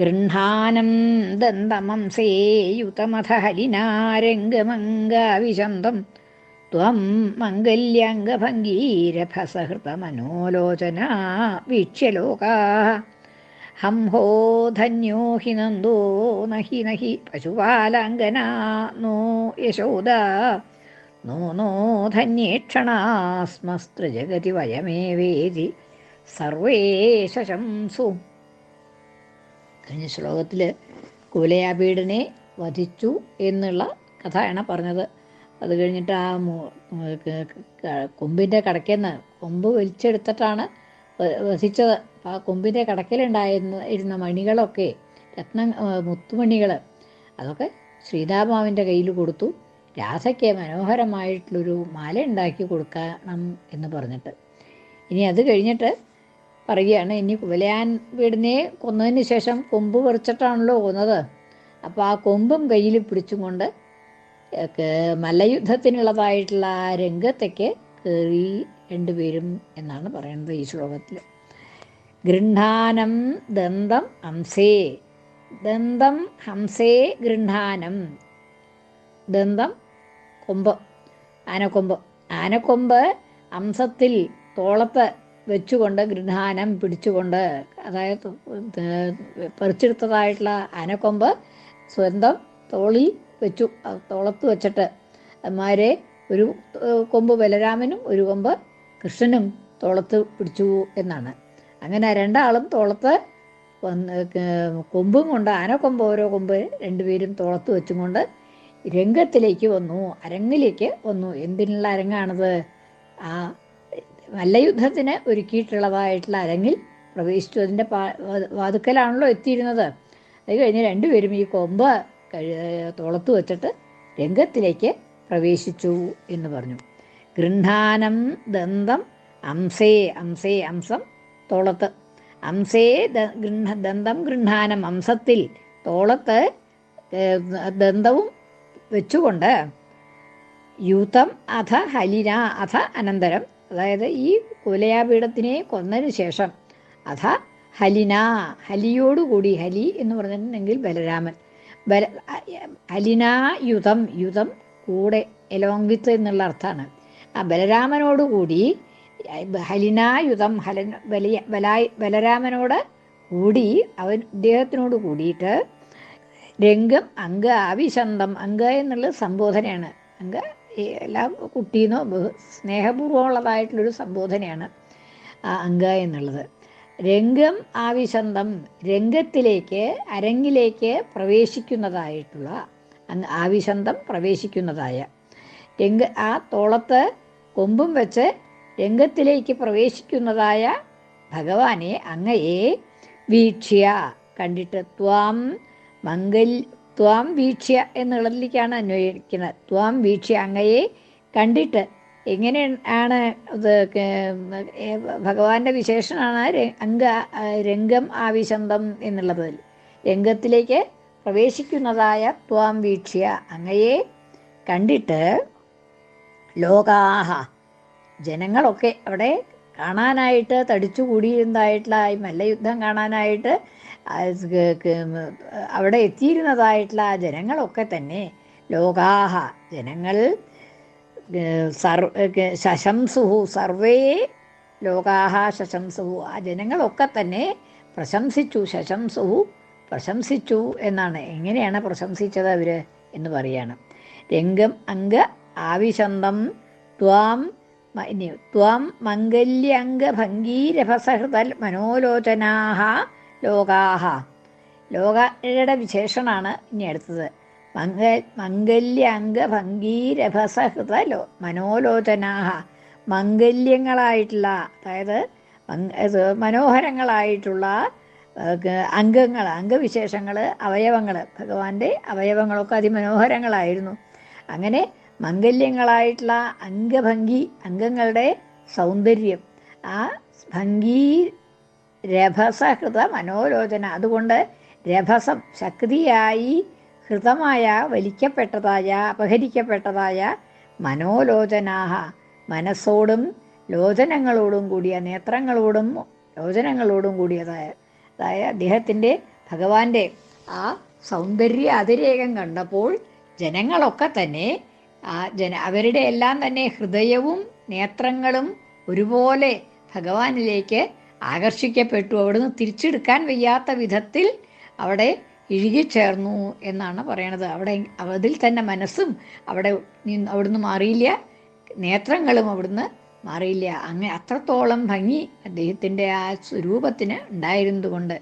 ഗൃഹാനം ദന്തമംസേയുതമഥ ഹലിനാരംഗമംഗാവിശന്തം ത്വം മംഗല്യാംഗഭംഗീരഭസഹൃതമനോലോചന വീക്ഷ്യലോകാ. ഹംഹോ ധന്യോ ഹി നന്ദോ നഹി നഹി പശുപാലാംഗനാ നോ യശോദ. നോ നോ ധന്യേക്ഷണാസ്മസ്തൃജഗതി വയമേവേതി. സർവേ ശശംസു കഴിഞ്ഞ ശ്ലോകത്തിൽ കുലയാപീഠനെ വധിച്ചു എന്നുള്ള കഥയാണ് പറഞ്ഞത്. അത് കഴിഞ്ഞിട്ട് ആ കൊമ്പിന്റെ കടക്കെന്ന് കൊമ്പ് വലിച്ചെടുത്തിട്ടാണ് വധിച്ചത്. ആ കൊമ്പിന്റെ കടക്കലുണ്ടായിരുന്ന ഇരുന്ന മണികളൊക്കെ രത്ന മുത്തുമണികൾ അതൊക്കെ ശ്രീതാമാവിന്റെ കയ്യിൽ കൊടുത്തു. രാധയ്ക്ക് മനോഹരമായിട്ടുള്ളൊരു മാല ഉണ്ടാക്കി കൊടുക്കണം എന്ന് പറഞ്ഞിട്ട്. ഇനി അത് കഴിഞ്ഞിട്ട് പറയുകയാണ്. ഇനി കുവലയാൻ വീടിനെ കൊന്നതിന് ശേഷം കൊമ്പ് പറിച്ചിട്ടാണല്ലോ കൊന്നത്. അപ്പോൾ ആ കൊമ്പും കയ്യിൽ പിടിച്ചും കൊണ്ട് മല്ലയുദ്ധത്തിനുള്ളതായിട്ടുള്ള ആ രംഗത്തേക്ക് കയറി രണ്ടുപേരും എന്നാണ് പറയുന്നത് ഈ ശ്ലോകത്തിൽ. ഗൃഹാനം ദന്തം ഹംസേ. ദന്തം ഹംസേ ഗൃഹാനം. ദന്തം കൊമ്പ്. ആനക്കൊമ്പ്. ആനക്കൊമ്പ് ഹംസത്തിൽ തോളത്ത് വെച്ചുകൊണ്ട് ഗൃഹാനം പിടിച്ചുകൊണ്ട് അതായത് പറിച്ചെടുത്തതായിട്ടുള്ള ആനക്കൊമ്പ് സ്വന്തം തോളിൽ വെച്ചു. തോളത്ത് വെച്ചിട്ട് അമ്മാരെ ഒരു കൊമ്പ് ബലരാമനും ഒരു കൊമ്പ് കൃഷ്ണനും തോളത്ത് പിടിച്ചു എന്നാണ്. അങ്ങനെ രണ്ടാളും തോളത്ത് കൊമ്പും കൊണ്ട് ആനക്കൊമ്പ് ഓരോ കൊമ്പ് രണ്ടുപേരും തോളത്ത് വെച്ചും കൊണ്ട് രംഗത്തിലേക്ക് വന്നു അരങ്ങിലേക്ക് വന്നു. എന്തിനുള്ള അരങ്ങാണത്? ആ മല്ലയുദ്ധത്തിന് ഒരുക്കിയിട്ടുള്ളതായിട്ടുള്ള അരങ്ങിൽ പ്രവേശിച്ചു അതിന്റെ പാ വാതുക്കലാണല്ലോ എത്തിയിരുന്നത്. അത് കഴിഞ്ഞ് രണ്ടുപേരും ഈ കൊമ്പ് തോളത്ത് വെച്ചിട്ട് രംഗത്തിലേക്ക് പ്രവേശിച്ചു എന്ന് പറഞ്ഞു. ഗൃഹാനം ദന്തം അംസേ അംസേ അംസം തോളത്ത്. അംസേ ദന്തം ഗൃഹാനം അംസത്തിൽ തോളത്ത് ദന്തവും വെച്ചുകൊണ്ട് യൂതം അധ ഹലിന അധ അനന്തരം അതായത് ഈ കുലയാപീഠത്തിനെ കൊന്നതിന് ശേഷം അഥ ഹലിന ഹലിയോടുകൂടി ഹലി എന്ന് പറഞ്ഞിട്ടുണ്ടെങ്കിൽ ബലരാമൻ. ബല ഹലിന യുധം കൂടെ എലോങ് വിത്ത് എന്നുള്ള അർത്ഥമാണ്. ആ ബലരാമനോടുകൂടി ഹലിനായുധം ഹലൻ ബലിയ ബലായി ബലരാമനോട് കൂടി അവൻ ഇദ്ദേഹത്തിനോട് കൂടിയിട്ട് രംഗം അങ്ക ആവിശന്തം അങ്ക എന്നുള്ള സംബോധനയാണ്. അംഗ എല്ലാ കുട്ടീന്നോ സ്നേഹപൂർവമുള്ളതായിട്ടുള്ളൊരു സംബോധനയാണ് അംഗ എന്നുള്ളത്. രംഗം ആവിശന്തം രംഗത്തിലേക്ക് അരങ്ങിലേക്ക് പ്രവേശിക്കുന്നതായിട്ടുള്ള ആവിശന്തം പ്രവേശിക്കുന്നതായ രംഗ ആ തോളത്ത് കൊമ്പും വെച്ച് രംഗത്തിലേക്ക് പ്രവേശിക്കുന്നതായ ഭഗവാനെ അങ്ങയെ വീക്ഷ്യ. കണ്ടിട്ട് ത്വാം മംഗൽ ത്വാം വീക്ഷ്യ എന്നുള്ളതിലേക്കാണ് അന്വയിക്കുന്നത്. ത്വാം വീക്ഷ്യ അങ്ങയെ കണ്ടിട്ട് എങ്ങനെ ആണ് ഇത് ഭഗവാന്റെ വിശേഷണമാണ് അംഗ രംഗം ആവിശന്തം എന്നുള്ളത് രംഗത്തിലേക്ക് പ്രവേശിക്കുന്നതായ ത്വാം വീക്ഷ്യ അങ്ങയെ കണ്ടിട്ട് ലോകാഹ ജനങ്ങളൊക്കെ അവിടെ കാണാനായിട്ട് തടിച്ചു കൂടിയിരുന്നതായിട്ടുള്ള ഈ മല്ലയുദ്ധം കാണാനായിട്ട് അവിടെ എത്തിയിരുന്നതായിട്ടുള്ള ആ ജനങ്ങളൊക്കെ തന്നെ ലോകാഹ ജനങ്ങൾ ശശംസുഹു സർവേ ലോകാഹ ശശംസുഹു ആ ജനങ്ങളൊക്കെ തന്നെ പ്രശംസിച്ചു ശശംസുഹു പ്രശംസിച്ചു എന്നാണ്. എങ്ങനെയാണ് പ്രശംസിച്ചത് അവർ എന്ന് പറയാണ്. രംഗം അംഗ ആവിശന്തം ത്വാം ത്വാം മംഗല്യംഗഭംഗീരഭസഹൃതൽ മനോലോചനാഹ ലോകാഹ ലോകയുടെ വിശേഷണമാണ് ഇനി അടുത്തത്. മംഗ മംഗല്യംഗഭംഗീരഭസഹൃത ലോ മനോലോചനാഹ മംഗല്യങ്ങളായിട്ടുള്ള അതായത് മനോഹരങ്ങളായിട്ടുള്ള അംഗങ്ങൾ അംഗവിശേഷങ്ങൾ അവയവങ്ങൾ. ഭഗവാന്റെ അവയവങ്ങളൊക്കെ അതിമനോഹരങ്ങളായിരുന്നു. അങ്ങനെ മംഗല്യങ്ങളായിട്ടുള്ള അംഗഭംഗി അംഗങ്ങളുടെ സൗന്ദര്യം ആ ഭംഗി രഭസഹൃത മനോരോചന അതുകൊണ്ട് രഭസം ശക്തിയായി ഹൃതമായ വലിക്കപ്പെട്ടതായ അപഹരിക്കപ്പെട്ടതായ മനോലോചനാഹ. മനസ്സോടും ലോചനങ്ങളോടും കൂടിയ നേത്രങ്ങളോടും ലോചനങ്ങളോടും കൂടിയതായ അതായ അദ്ദേഹത്തിന്റെ ഭഗവാന്റെ ആ സൗന്ദര്യ അതിരേകം കണ്ടപ്പോൾ ജനങ്ങളൊക്കെ തന്നെ ആ ജന അവരുടെ എല്ലാം തന്നെ ഹൃദയവും നേത്രങ്ങളും ഒരുപോലെ ഭഗവാനിലേക്ക് ആകർഷിക്കപ്പെട്ടു. അവിടുന്ന് തിരിച്ചെടുക്കാൻ വയ്യാത്ത വിധത്തിൽ അവിടെ ഇഴുകിച്ചേർന്നു എന്നാണ് പറയണത്. അവിടെ അതിൽ തന്നെ മനസ്സും അവിടെ നിന്ന് അവിടുന്ന് മാറിയില്ല. നേത്രങ്ങളും അവിടുന്ന് മാറിയില്ല. അങ്ങനെ അത്രത്തോളം ഭംഗി അദ്ദേഹത്തിന്റെ ആ സ്വരൂപത്തിന് ഉണ്ടായിരുന്നതുകൊണ്ട്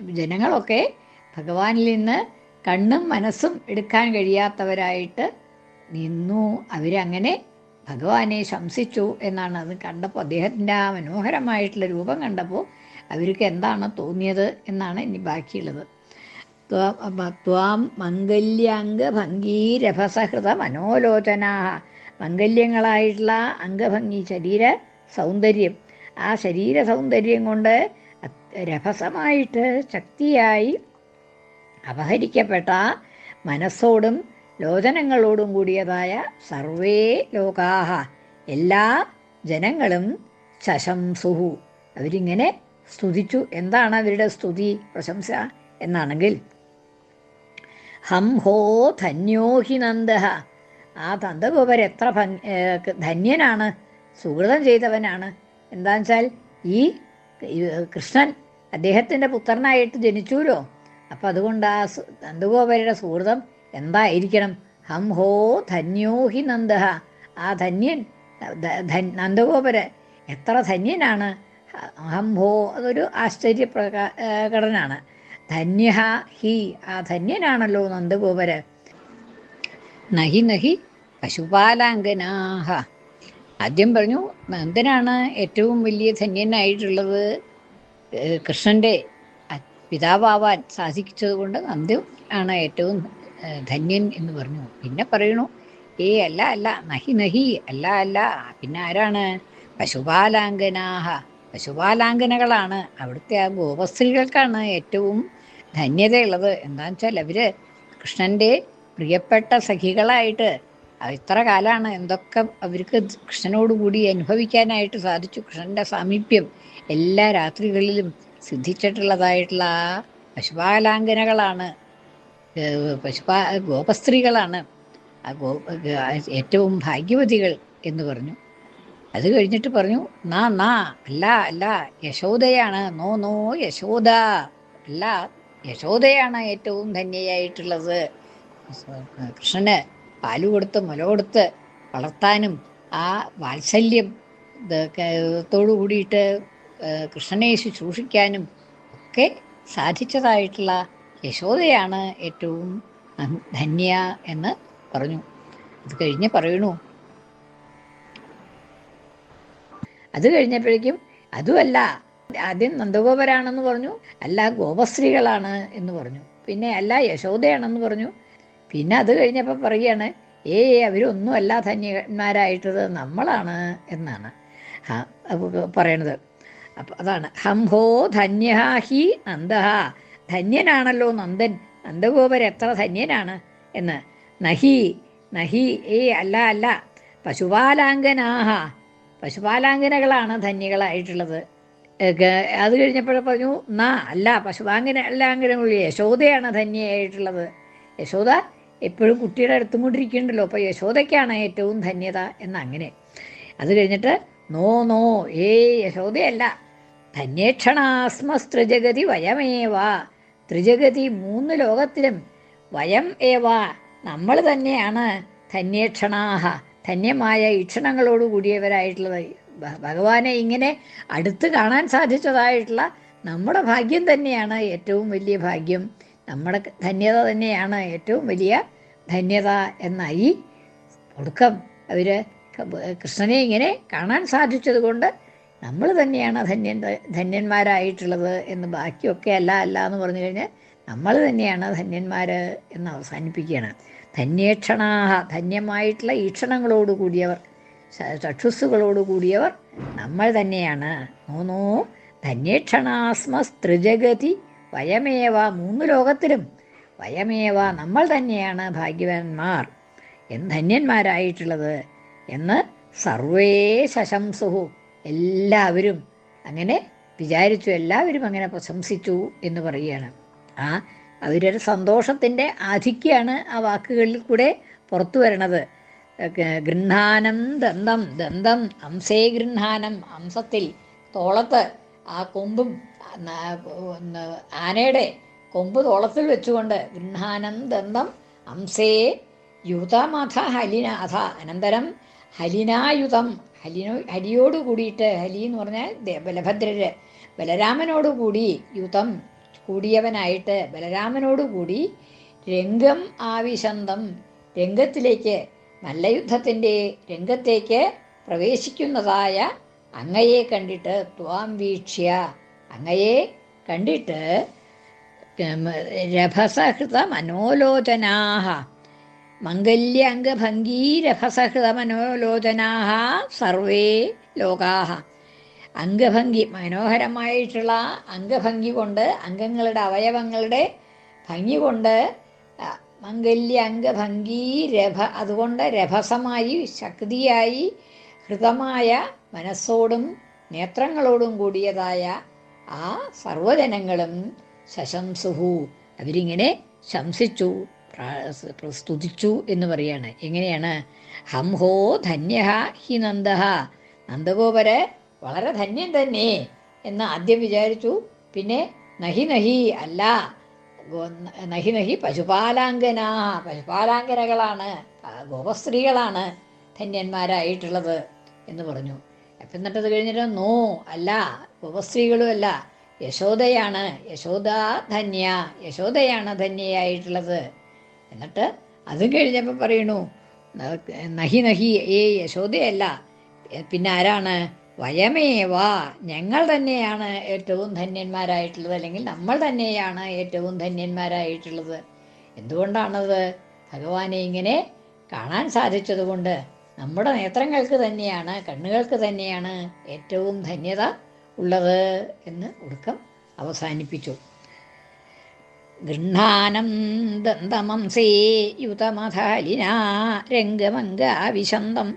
ജനങ്ങളൊക്കെ ഭഗവാനിൽ നിന്ന് കണ്ണും മനസ്സും എടുക്കാൻ കഴിയാത്തവരായിട്ട് നിന്നു. അവരങ്ങനെ ഭഗവാനെ ശംസിച്ചു എന്നാണ് അത് കണ്ടപ്പോൾ അദ്ദേഹത്തിന്റെ ആ മനോഹരമായിട്ടുള്ള രൂപം കണ്ടപ്പോൾ അവർക്ക് എന്താണ് തോന്നിയത് എന്നാണ് ഇനി ബാക്കിയുള്ളത്. ത്വാം മംഗല്യാംഗ ഭംഗീരഭസഹൃത മനോലോചനാ. മംഗല്യങ്ങളായിട്ടുള്ള അംഗഭംഗി ശരീര സൗന്ദര്യം. ആ ശരീര സൗന്ദര്യം കൊണ്ട് രഭസമായിട്ട് ശക്തിയായി അപഹരിക്കപ്പെട്ട മനസ്സോടും ലോചനങ്ങളോടും കൂടിയതായ സർവേ ലോകാഹ. എല്ലാ ജനങ്ങളും ശശംസുഹു അവരിങ്ങനെ സ്തുതിച്ചു. എന്താണ് അവരുടെ സ്തുതി പ്രശംസ എന്നാണെങ്കിൽ? ഹം ഹോ ധന്യോഹി നന്ദ ആ നന്ദഗോപർ എത്ര ധന്യനാണ്. സുഹൃതം ചെയ്തവനാണ്. എന്താണെന്ന് വെച്ചാൽ ഈ കൃഷ്ണൻ അദ്ദേഹത്തിന്റെ പുത്രനായിട്ട് ജനിച്ചുല്ലോ അപ്പം അതുകൊണ്ട് ആ നന്ദഗോപരുടെ സുഹൃതം എന്തായിരിക്കണം? ഹം ഹോ ധന്യോ ഹി നന്ദ ആ ധന്യൻ നന്ദഗോപര്. എത്ര ധന്യനാണ്? ഹം ഹോ അതൊരു ആശ്ചര്യ പ്രകടനാണ് ധന്യ ഹി ആ ധന്യനാണല്ലോ നന്ദഗോപര്. നഹി നഹി പശുപാലാംഗനാഹ. ആദ്യം പറഞ്ഞു നന്ദനാണ് ഏറ്റവും വലിയ ധന്യനായിട്ടുള്ളത്. കൃഷ്ണന്റെ പിതാവാൻ സാധിച്ചതുകൊണ്ട് നന്ദൻ ആണ് ഏറ്റവും ധന്യൻ എന്ന് പറഞ്ഞു. പിന്നെ പറയണു ഏ അല്ല അല്ല നഹി നഹി അല്ല അല്ല പിന്നെ ആരാണ്? പശുപാലാങ്കനാഹ പശുപാലാങ്കനകളാണ് അവിടുത്തെ ആ ഗോപസ്ത്രീകൾക്കാണ് ഏറ്റവും ധന്യതയുള്ളത്. എന്താണെന്ന് വെച്ചാൽ അവർ കൃഷ്ണന്റെ പ്രിയപ്പെട്ട സഖികളായിട്ട് ഇത്ര കാലമാണ് എന്തൊക്കെ അവർക്ക് കൃഷ്ണനോടുകൂടി അനുഭവിക്കാനായിട്ട് സാധിച്ചു. കൃഷ്ണന്റെ സാമീപ്യം എല്ലാ രാത്രികളിലും സിദ്ധിച്ചിട്ടുള്ളതായിട്ടുള്ള ആ പശുപാലാംഗനകളാണ് പശുപാ ഗോപസ്ത്രീകളാണ്. ആ ഗോ ഏറ്റവും ഭാഗ്യവതികൾ എന്ന് പറഞ്ഞു. അത് കഴിഞ്ഞിട്ട് പറഞ്ഞു നാ നാ അല്ല അല്ല യശോദയാണ്. No no Yashoda. അല്ല യശോദയാണ് ഏറ്റവും ധന്യയായിട്ടുള്ളത്. കൃഷ്ണന് പാൽ കൊടുത്ത് മുല കൊടുത്ത് വളർത്താനും ആ വാത്സല്യം തോടു കൂടിയിട്ട് കൃഷ്ണനെ ശുശ്രൂഷിക്കാനും ഒക്കെ സാധിച്ചതായിട്ടുള്ള യശോദയാണ് ഏറ്റവും ധന്യ എന്ന് പറഞ്ഞു. അത് കഴിഞ്ഞ് പറയണു. അത് കഴിഞ്ഞപ്പോഴേക്കും അതുമല്ല ആദ്യം നന്ദഗോപരാണെന്ന് പറഞ്ഞു അല്ല ഗോപസ്ത്രീകളാണ് എന്ന് പറഞ്ഞു. പിന്നെ അല്ല യശോദയാണെന്ന് പറഞ്ഞു. പിന്നെ അത് കഴിഞ്ഞപ്പോൾ പറയുകയാണ് ഏ അവരൊന്നുമല്ല ധന്യന്മാരായിട്ടത് നമ്മളാണ് എന്നാണ്. പറയണത്. അപ്പം അതാണ് ഹം ഹോ ഹി നന്ദ ധന്യനാണല്ലോ നന്ദൻ. നന്ദഗോപർ എത്ര ധന്യനാണ് എന്ന്. നഹി നഹി ഏ അല്ല അല്ല. പശുപാലാംഗനാഹ. പശുപാലാംഗനകളാണ് ധന്യകളായിട്ടുള്ളത്. അത് കഴിഞ്ഞപ്പോൾ പറഞ്ഞു നാ അല്ല പശുപാങ്കന അല്ലാങ്കനങ്ങളിൽ യശോദയാണ് ധന്യയായിട്ടുള്ളത്. യശോദ എപ്പോഴും കുട്ടിയുടെ അടുത്തും കൊണ്ടിരിക്കുന്നുണ്ടല്ലോ അപ്പോൾ യശോദയ്ക്കാണ് ഏറ്റവും ധന്യത എന്നങ്ങനെ. അത് കഴിഞ്ഞിട്ട് നോ നോ ഏ യശോദയല്ല. ധന്യേക്ഷണാസ്മസ്തൃജഗതി വയമേവ. ത്രിജഗതി മൂന്ന് ലോകത്തിലും വയം ഏവ നമ്മൾ തന്നെയാണ് ധന്യേക്ഷണാഹ. ധന്യമായ ഈക്ഷണങ്ങളോട് കൂടിയവരായിട്ടുള്ളത്. ഭഗവാനെ ഇങ്ങനെ അടുത്ത് കാണാൻ സാധിച്ചതായിട്ടുള്ള നമ്മുടെ ഭാഗ്യം തന്നെയാണ് ഏറ്റവും വലിയ ഭാഗ്യം. നമ്മുടെ ധന്യത തന്നെയാണ് ഏറ്റവും വലിയ ധന്യത എന്നായി ഒടുക്കം അവർ കൃഷ്ണനെ ഇങ്ങനെ കാണാൻ സാധിച്ചത് കൊണ്ട് നമ്മൾ തന്നെയാണ് ധന്യൻ ധന്യന്മാരായിട്ടുള്ളത് എന്ന് ബാക്കിയൊക്കെ അല്ല അല്ല എന്ന് പറഞ്ഞു കഴിഞ്ഞാൽ നമ്മൾ തന്നെയാണ് ധന്യന്മാർ എന്ന് അവസാനിപ്പിക്കുകയാണ്. ധന്യേക്ഷണാഹ ധന്യമായിട്ടുള്ള ഈക്ഷണങ്ങളോട് കൂടിയവർ ചക്ഷുസ്സുകളോട് കൂടിയവർ നമ്മൾ തന്നെയാണ്. മൂന്നോ ധന്യേക്ഷണാസ്മ സ്ത്രിജഗതി വയമേവ മൂന്ന് ലോകത്തിലും വയമേവ നമ്മൾ തന്നെയാണ് ഭാഗ്യവാന്മാർ. എന്ന് ധന്യന്മാരായിട്ടുള്ളത് എന്ന് സർവേ ശശംസുഹു എല്ലാവരും അങ്ങനെ വിചാരിച്ചു എല്ലാവരും അങ്ങനെ പ്രശംസിച്ചു എന്ന് പറയുകയാണ്. ആ അവരൊരു സന്തോഷത്തിന്റെ ആധിക്യാണ് ആ വാക്കുകളിൽ കൂടെ പുറത്തു വരണത്. ഗൃഹാനം ദന്തം ദന്തം അംസേ ഗൃഹാനം അംസത്തിൽ തോളത്ത് ആ കൊമ്പും ആനയുടെ കൊമ്പ് തോളത്തിൽ വെച്ചുകൊണ്ട് ഗൃഹാനം ദന്തം അംസേ യുതമഥ ഹലിനാഥ അനന്തരം ഹലിനായുധം ഹലിനോ ഹലിയോട് കൂടിയിട്ട് ഹലി എന്ന് പറഞ്ഞാൽ ബലഭദ്രര്. ബലരാമനോട് കൂടി യുദ്ധം കൂടിയവനായിട്ട് ബലരാമനോട് കൂടി രംഗം ആവിശന്തം രംഗത്തിലേക്ക് നല്ല മല്ലയുദ്ധത്തിന്റെ രംഗത്തേക്ക് പ്രവേശിക്കുന്നതായ അങ്ങയെ കണ്ടിട്ട് ത്വാം വീക്ഷ്യ. അങ്ങയെ കണ്ടിട്ട് രഭസഹൃത മനോലോചനാഹ. മംഗല്യാംഗഭംഗീരഭസഹൃത മനോലോചനാഹ സർവേ ലോകാഹ. അംഗഭംഗി മനോഹരമായിട്ടുള്ള അംഗഭംഗി കൊണ്ട് അംഗങ്ങളുടെ അവയവങ്ങളുടെ ഭംഗി കൊണ്ട് മംഗല്യ അംഗഭംഗി രഭ അതുകൊണ്ട് രഭസമായി ശക്തിയായി ഹൃതമായ മനസ്സോടും നേത്രങ്ങളോടും കൂടിയതായ ആ സർവജനങ്ങളും ശശംസുഹു. അവരിങ്ങനെ ശംസിച്ചു. സ്തുതിച്ചു എന്ന് പറയാണ്. എങ്ങനെയാണ്? ഹംഹോ ധന്യ ഹി നന്ദ നന്ദഗോപര് വളരെ ധന്യൻ തന്നെ എന്ന് ആദ്യം വിചാരിച്ചു. പിന്നെ നഹി നഹി അല്ല നഹി നഹി പശുപാലാങ്കനാ പശുപാലാങ്കനകളാണ് ഗോപസ്ത്രീകളാണ് ധന്യന്മാരായിട്ടുള്ളത് എന്ന് പറഞ്ഞു. അപ്പം എന്നിട്ട് കഴിഞ്ഞിട്ട് നോ അല്ല ഗോപസ്ത്രീകളും അല്ല യശോദയാണ്. യശോദ ധന്യ യശോദയാണ് ധന്യയായിട്ടുള്ളത്. എന്നിട്ട് അതും കഴിഞ്ഞപ്പോൾ പറയണു നഹി നഹി ഏ യശോദയല്ല പിന്നെ ആരാണ്? വയമേവ ഞങ്ങൾ തന്നെയാണ് ഏറ്റവും ധന്യന്മാരായിട്ടുള്ളത് അല്ലെങ്കിൽ നമ്മൾ തന്നെയാണ് ഏറ്റവും ധന്യന്മാരായിട്ടുള്ളത്. എന്തുകൊണ്ടാണത്? ഭഗവാനെ ഇങ്ങനെ കാണാൻ സാധിച്ചതുകൊണ്ട് നമ്മുടെ നേത്രങ്ങൾക്ക് തന്നെയാണ് കണ്ണുകൾക്ക് തന്നെയാണ് ഏറ്റവും ധന്യത ഉള്ളത് എന്ന് ഒടുക്കം അവസാനിപ്പിച്ചു. ഗൃഹാനം യുതമധാലിനാ രംഗമംഗാവിശന്തം.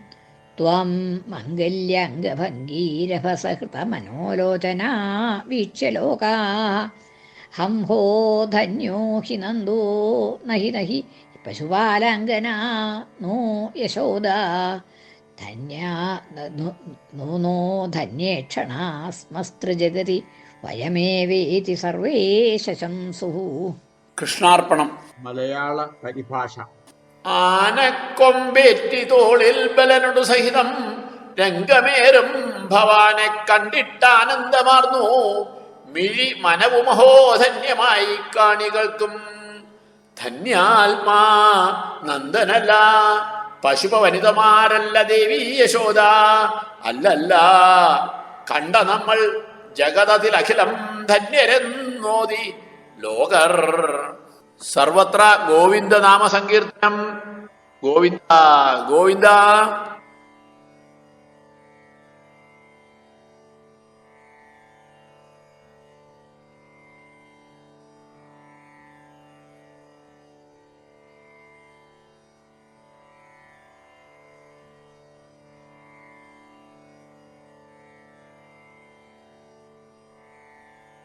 ത്വം മംഗല്യംഗഭംഗീരഭസഹൃതമനോലോചനാ വീക്ഷ്യലോകാ ഹം ഹംഹോ ധന്യോ ഹി നന്ദോ നഹി നഹി പശുപാലങ്കനാ നോ യശോദ. ധന്യ നോ നോ ധന്യേക്ഷണാസ്മസ്തൃജഗതി. വയമേവേതി സർവേ കൃഷ്ണാർപ്പണം. മലയാള പരിഭാഷ. ആനക്കൊമ്പേറ്റി തോളിൽ ബലനുടു സഹിതം രംഗമേറും ഭവാനെ കണ്ടിട്ടാനന്ദമാർന്നു. മിഴി മനവുമഹോധന്യമായി കാണികൾക്കും. ധന്യാത്മാ നന്ദനല്ല പശുപ വനിതമാരല്ല ദേവി യശോദ. അല്ലല്ല കണ്ട നമ്മൾ ജഗതതിലഖിലം ധന്യരെന്നോതി. ലോകർ സർവത്ര ഗോവിന്ദ നാമ സങ്കീർത്തനം ഗോവിന്ദ ഗോവിന്ദ.